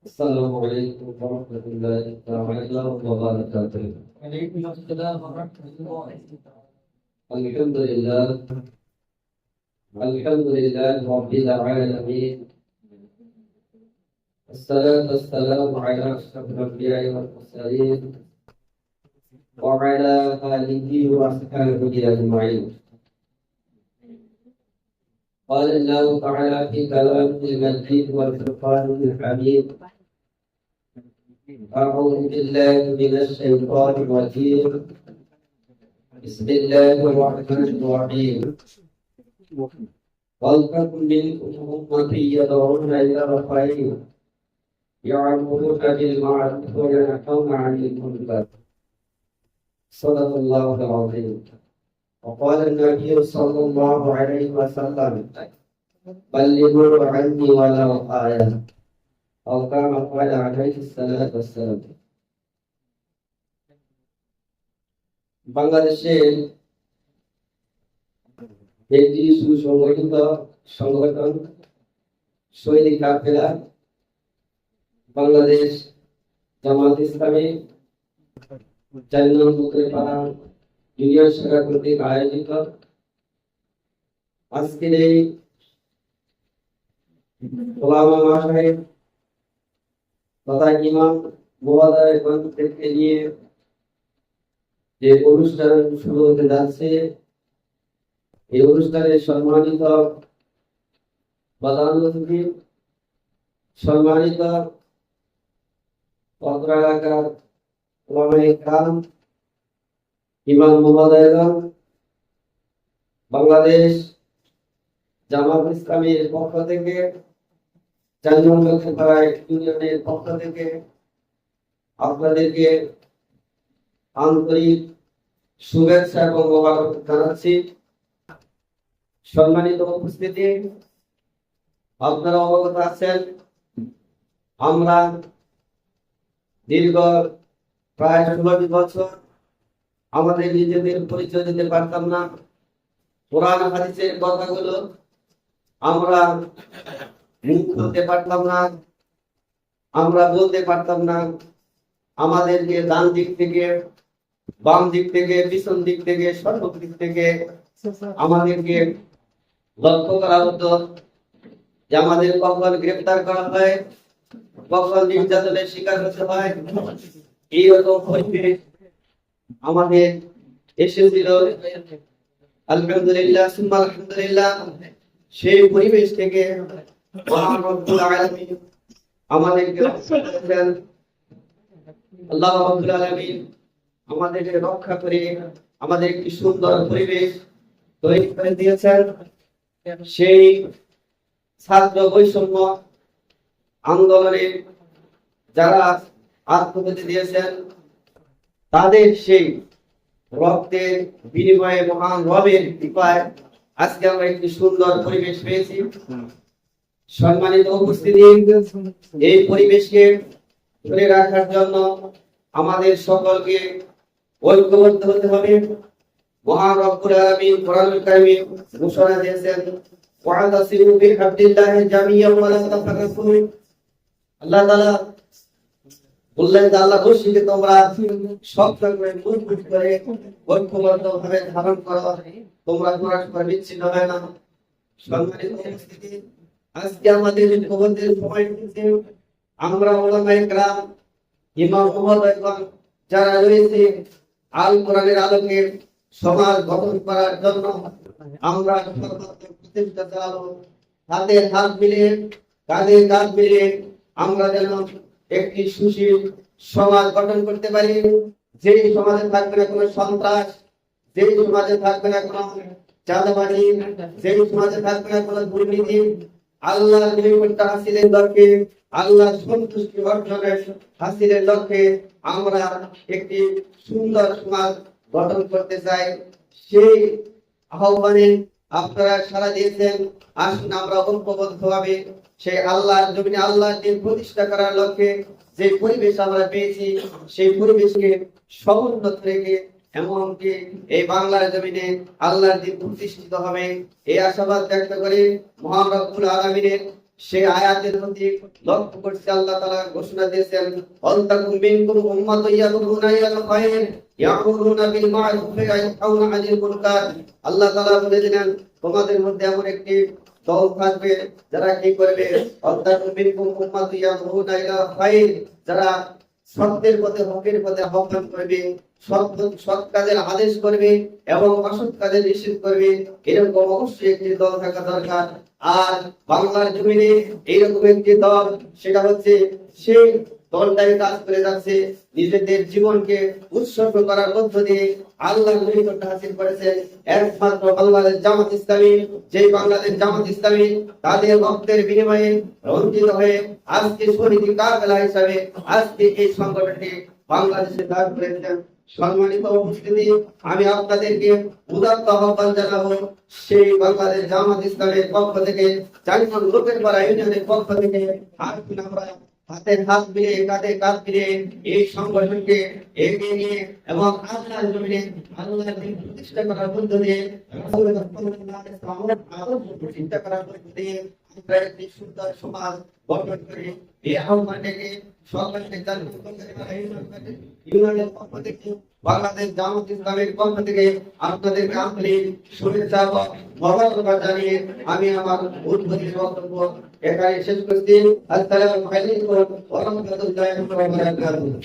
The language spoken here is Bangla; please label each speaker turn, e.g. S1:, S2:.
S1: السلام عليكم ورحمة الله تعالى وبركاته.
S2: وعليكم السلام ورحمة الله
S1: الحمد لله. الحمد لله رب العالمين. الصلاة والسلام على أشرف الأنبياء والمرسلين وعلى آله وأصحابه أجمعين. قال الله تعالى في كلامه المجيد والفرقان الحميد. أعوذ بالله من الشيطان الرجيم. بسم الله الرحمن الرحيم. ولتكن منكم أمة يدعون إلى الخير يعمرون بالمعروف وينهون عن المنكر؟ صدق الله العظيم. وقال النبي صلى الله عليه وسلم بلغوا عني ولو آية أو كما قال عليه الصلاة والسلام বাংলাদেশের একটি সুসংগঠিত সংগঠন সৈনিক কাফেলা বাংলাদেশ জামাত ইসলামী চার নম্বর পাড়া ইউনিয়ন শাখা আয়োজিত। আজকের এই ওলামা মহাশয় তথা ইমাম মহোদয় থেকে নিয়ে যে অনুষ্ঠান শুরু হতে যাচ্ছে, এই অনুষ্ঠানে সম্মানিত প্রধান অতিথি সম্মানিত অত্র এলাকার ওলামায়ে কাম ইমাম মহোদয়গণ বাংলাদেশ জামাত ইসলামীর পক্ষ থেকে ইউনিয়নের পক্ষ থেকে আপনাদেরকে আন্তরিক শুভেচ্ছা এবং মোবারক জানাচ্ছি। সম্মানিত উপস্থিতি, আপনারা অবগত আছেন, আমরা দীর্ঘ প্রায় ষোলোটি বছর আমাদের নিজেদের পরিচয় দিতে পারতাম না। কোরআন, হাদিসের কথাগুলো আমরা মুখ খুলতে পারতাম না, আমরা বলতে পারতাম না। আমাদেরকে ডান দিক থেকে, বাম দিক থেকে, পিছন দিক থেকে, সর্ব দিক থেকে আমাদেরকে লক্ষ্য করা হতো যে আমাদের কখন গ্রেফতার করা হয়, কখন নির্যাতনের শিকার হতে হয়। এইরকম পরিবেশ আমাদের এসেছিল আলহামদুলিল্লাহ, সুম্মা আলহামদুলিল্লাহ, সেই পরিবেশ থেকে আমাদেরকে আল্লাহ রাব্বুল আলামিন আমাদেরকে রক্ষা করে আমাদের একটি সুন্দর পরিবেশ তৈরি করে দিয়েছেন। সেই ছাত্র বৈষম্য আন্দোলনে যারা আত্মহত্যা দিয়েছেন তাদের সেই রক্তের বিনিময়ে মহান রবের কৃপায় আজকে আমরা একটি সুন্দর পরিবেশ পেয়েছি। সম্মানিত উপস্থিতি, এই পরিবেশকে ধরে রাখার জন্য আমাদের সকলকে ঐক্যবদ্ধ হতে হবে। মহান রব্বুল আলামিন কোরআনুল কারীমে ঘোষণা দিয়েছেন ওয়াতাসিমু বিহাবলিল্লাহি জামিয়ান ওয়া লা তাফাররাকু আল্লাহ তাআলা বললেন যে আল্লাহ রশিকে তোমরা শক্ত করে মজবুত করে ঐক্যবদ্ধ ভাবে ধারণ করো। তোমরা পরস্পর বিচ্ছিন্ন হয় না। আজকে আমাদের ঐক্যবদ্ধের সময় এসেছে আমরা ওলামায়ে কেরাম, ইমাম মহোদয়গণ যারা রয়েছে, আল কোরআনের আলোকে সমাজ গঠন করার জন্য আমরা প্রচেষ্টা চালাবো হাতে হাত মিলিয়ে, কাঁধে কাঁধ মিলিয়ে আমরা যেন একটি সুশীল সমাজ গঠন করতে পারি। যেই সমাজে থাকবে না কোনো সন্ত্রাস যে সমাজে থাকবে না কোনো চাঁদাবাজি, যেই সমাজে থাকবে না কোনো দুর্নীতি, আল্লাহ হাসিলের লক্ষ্যে, আল্লাহ সন্তুষ্টি অর্জনের হাসিলের লক্ষ্যে আমরা একটি সুন্দর সমাজ গঠন করতে চাই। সেই আহ্বানে আপনারা সারা দিয়েছেন। আসুন আমরা ঐক্যবদ্ধ ভাবে সেই আল্লাহর জমিনে আল্লাহর দিন প্রতিষ্ঠা করার লক্ষ্যে যে পরিবেশ আমরা পেয়েছি, সেই পরিবেশকে সমুন্নত রেখে এমনকি এই বাংলার জমিনে আল্লাহর দিন প্রতিষ্ঠিত হবে। এই আশাবাদ ব্যক্ত করে মহান রব্বুল আলমিনের সেই আয়াতের মধ্যে লক্ষ্য করছে, আল্লাহ তাআলা ঘোষণা দিয়েছেন অন্তাকুম মিনকুম উম্মাতুন ইয়াদুনা ইলাল খায়র। বিল মা'রুফ আনিল মুনকার। আল্লাহ তাআলা তোমাদের মধ্যে এমন একটি দল থাকবে যারা কি করবে? অন্তাকুম মিনকুম উম্মাতুন ইয়াদুনা ইলাল খায়র যারা সত্যের পথে, হকের পথে আহ্বান করবে সৎ কাজের আদেশ করবে এবং অসৎ কাজের নিষেধ করবে। এরকম অবশ্যই একটি দল থাকা দরকার। আর বাংলার জমিনে এইরকম একটি দল, সেটা হচ্ছে সেই দলটাই কাজ করে যাচ্ছে, নিজেদের জীবনকে উৎসর্গ করার মধ্য দিয়ে আল্লাহ হাসিল করেছেন। একমাত্র বাংলাদেশ জামাত ইসলামী, যেই বাংলাদেশ জামাত ইসলামী তাদের রক্তের বিনিময়ে রঞ্জিত হয়ে আজকে শহীদ কাফেলা হিসাবে আজকে এই সংগঠনটি বাংলাদেশে দাঁড় করেছেন। সম্মানিত উপস্থিতি, আমি আপনাদেরকে উদাত্ত আহ্বান জানাব, সেই বাংলাদেশ জামাত ইসলামের পক্ষ থেকে, চারিজন লোকের পাড়া ইউনিয়নের পক্ষ থেকে হাত আমরা হাতের হাত মিলিয়ে কাঁধে কাঁধ মিলিয়ে এই সংগঠনকে এগিয়ে নিয়ে এবং আল্লাহর জমিনে আল্লাহর দিন প্রতিষ্ঠা করার মধ্য দিয়ে প্রতিষ্ঠা করার মধ্য দিয়ে জানিয়ে আমি আমার উদ্বোধনী বক্তব্য ഏതായ യേശു ക്രിസ്തുവിൽ അത്തരം വരമുള്ളത് ഉണ്ടായിരുന്നു